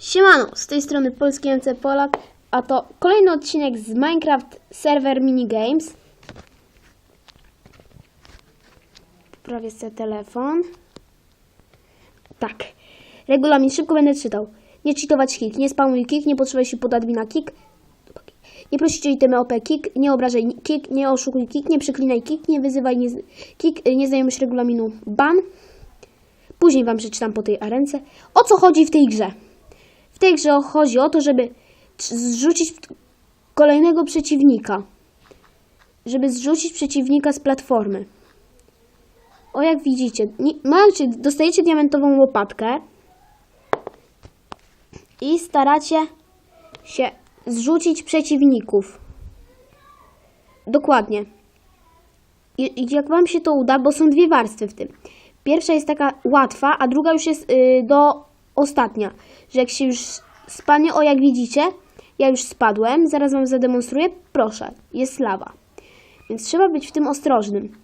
Siemano, z tej strony Polski MC Polak, a to kolejny odcinek z Minecraft Server Minigames. Poprawię sobie telefon. Tak. Regulamin szybko będę czytał. Nie cheatować kick, nie spamuj kick, nie potrzebaj się pod admina kick. Nie prosić o itemy OP kick, nie obrażaj kick, nie oszukuj kick, nie przeklinaj kick, nie wyzywaj nie, kick, nie znajomość regulaminu ban. Później wam przeczytam po tej arence. O co chodzi w tej grze? Tej grze chodzi o to, żeby zrzucić kolejnego przeciwnika. Żeby zrzucić przeciwnika z platformy. O jak widzicie, macie, dostajecie diamentową łopatkę i staracie się zrzucić przeciwników. Dokładnie. I jak wam się to uda, bo są dwie warstwy w tym. Pierwsza jest taka łatwa, a druga już jest y, do ostatnia. Że jak się już spadnie, o jak widzicie, ja już spadłem, zaraz wam zademonstruję. Proszę, jest lawa. Więc trzeba być w tym ostrożnym.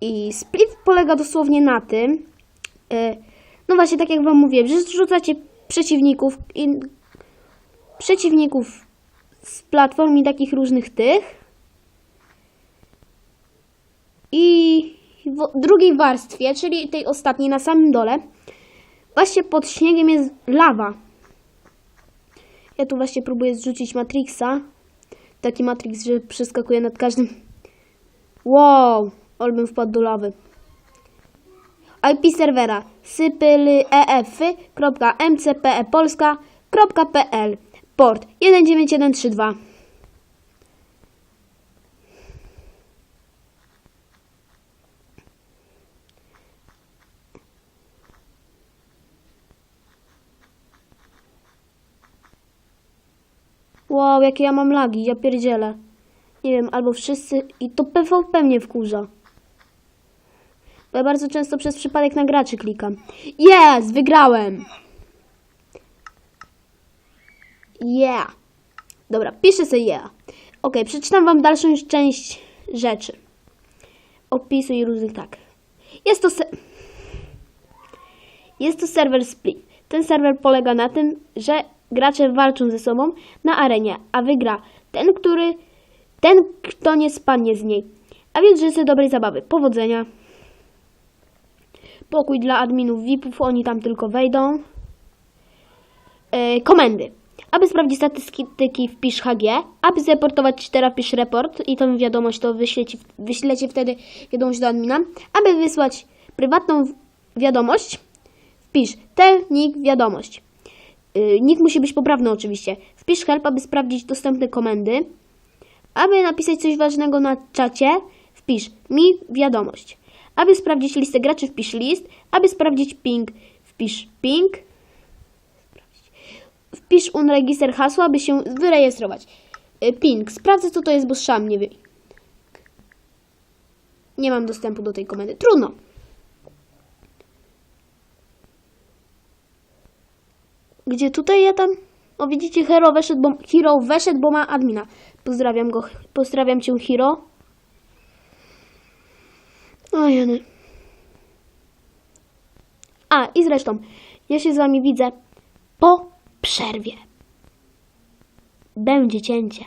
I split polega dosłownie na tym, y, no właśnie tak jak wam mówię, że zrzucacie przeciwników i przeciwników z platform i takich różnych tych. I drugiej warstwie, czyli tej ostatniej na samym dole, właśnie pod śniegiem jest lawa. Ja tu właśnie próbuję zrzucić Matrixa. Taki Matrix, że przeskakuje nad każdym. Wow, olbym wpadł do lawy. IP serwera sypylyef.mcpepolska.pl Port 19132 Wow, jakie ja mam lagi, ja pierdzielę. Nie wiem, albo wszyscy... I to PvP mnie wkurza. Bo ja bardzo często przez przypadek na graczy klikam. Jest! Wygrałem! Yeah! Dobra, piszę sobie yeah. Ok, przeczytam wam dalszą część rzeczy. Opisu i różnych tak. Jest to... Jest to serwer split. Ten serwer polega na tym, że gracze walczą ze sobą na arenie, a wygra ten, który ten, kto nie spadnie z niej. A więc życzę dobrej zabawy. Powodzenia. Pokój dla adminów VIP-ów, oni tam tylko wejdą. E, komendy. Aby sprawdzić statystyki wpisz HG, aby zreportować cheatera wpisz report i tą wiadomość to wyślecie, wyślecie wtedy wiadomość do admina. Aby wysłać prywatną wiadomość wpisz tel, nick, wiadomość. Yy, nick musi być poprawny oczywiście. Wpisz help, aby sprawdzić dostępne komendy. Aby napisać coś ważnego na czacie, wpisz mi wiadomość. Aby sprawdzić listę graczy, wpisz list. Aby sprawdzić ping, wpisz ping. Wpisz unregister hasła, aby się wyrejestrować. Yy, Ping. Sprawdzę, co to jest, bo szam nie wie. Nie mam dostępu do tej komendy. Trudno. Gdzie tutaj ja tam? O widzicie, Hero weszedł, bo, Hero weszedł, bo ma admina. Pozdrawiam go. Pozdrawiam cię, Hero. O jeny. A, i zresztą, ja się z wami widzę po przerwie. Będzie cięcie.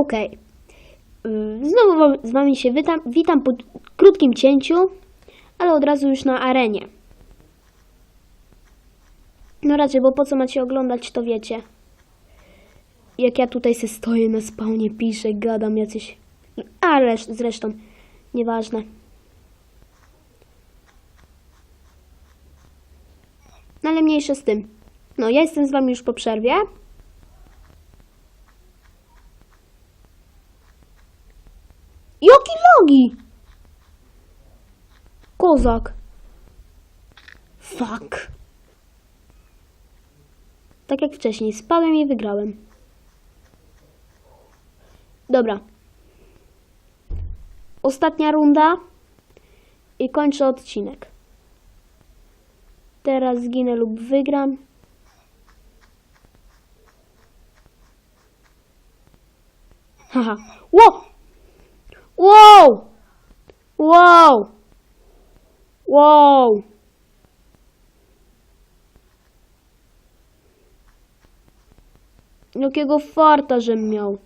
Okej. Ym, Znowu z wami się witam, witam po krótkim cięciu, ale od razu już na arenie. No raczej, bo po co macie oglądać, to wiecie. Jak ja tutaj se stoję na spawnie, piszę, gadam jacyś... Ale zresztą, nieważne. No ale mniejsze z tym. No, ja jestem z wami już po przerwie. Logi! Kozak. Fuck. Tak jak wcześniej, spadłem i wygrałem. Dobra. Ostatnia runda i kończę odcinek. Teraz zginę lub wygram. Haha. Wow! Wow! Wow! Wow! Jakiego farta, żem miał.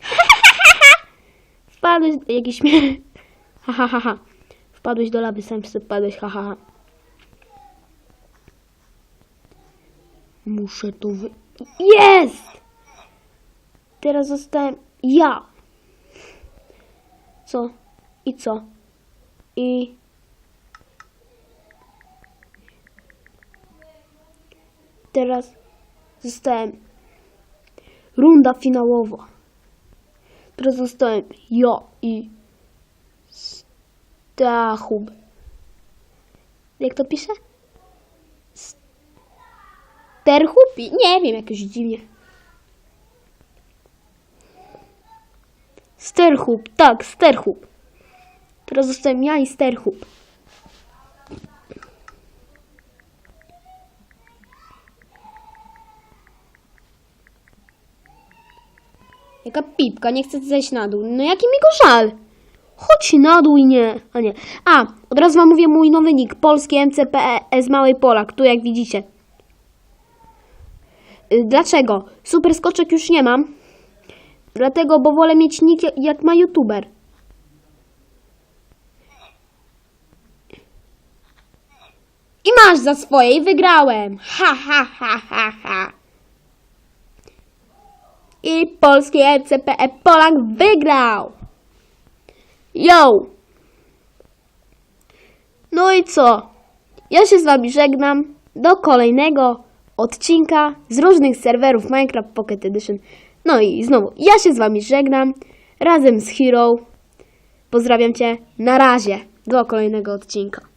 Wpadłeś... Jakiś śmiech. Ha, ha, ha. Wpadłeś do lawy, sam sobie wpadłeś, ha, ha, ha. Muszę to wy... Jest! Teraz zostałem ja. Co? I co? I... Teraz zostałem runda finałowa. Teraz zostałem ja i Stachub. Jak to pisze? Sterchub? Nie wiem, jakoś dziwnie. Sterchub, tak, Sterchub. Teraz zostałem ja i Sterchub. Jaka pipka, nie chce zejść na dół. No jaki mi go żal? Chodź na dół i nie. A nie. A, od razu wam mówię mój nowy nick. Polski MCPE z Małej Polak. Tu jak widzicie. Y, Dlaczego? Super skoczek już nie mam. Dlatego, bo wolę mieć nick jak- ma youtuber. I masz za swoje i wygrałem. Ha, ha, ha, ha, ha. I polski MCPE Polak wygrał. Yo! No i co? Ja się z wami żegnam. Do kolejnego odcinka z różnych serwerów Minecraft Pocket Edition. No i znowu, ja się z wami żegnam razem z Hero. Pozdrawiam cię. Na razie. Do kolejnego odcinka.